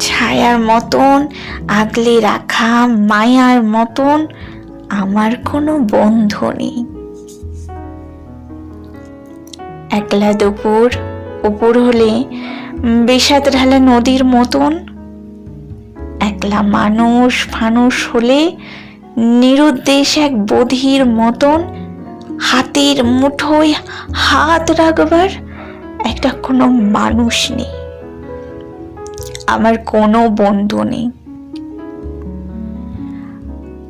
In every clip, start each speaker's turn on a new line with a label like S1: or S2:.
S1: ছায়ার মতন, আগলে রাখা মায়ার মতন আমার কোনো বন্ধু নেই। একলা দুপুর, উপর হলে বিষাদ ঢালা নদীর মতন, একলা মানুষ ফানুষ হলে নিরুদ্দেশ এক বধির মতন, হাতের মুঠোয় হাত রাখবার একটা কোনো মানুষ নেই। আমার কোনো বন্ধু নেই।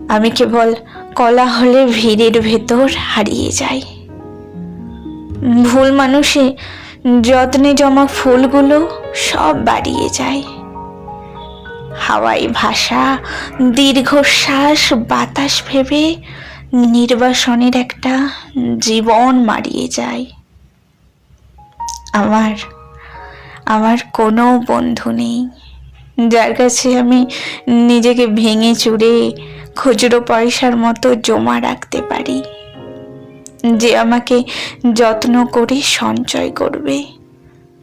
S1: আমি কেবল কলা হলে ভিড়ের ভেতর হারিয়ে যাই। ভুল মানুষে যত্নে জমা ফুলগুলো সব বাড়িয়ে যায় হাওয়াই ভাষা, দীর্ঘশ্বাস, বাতাস ভেবে নির্বাসনের একটা জীবন মারিয়ে যায় আমার আমার কোনো বন্ধু নেই। যার কাছে আমি নিজেকে ভেঙে চুরে খুচরো পয়সার মতো জমা রাখতে পারি। যে আমাকে যত্ন করে সঞ্চয় করবে।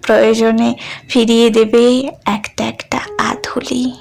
S1: প্রয়োজনে ফিরিয়ে দেবে একটা একটা আধুলি।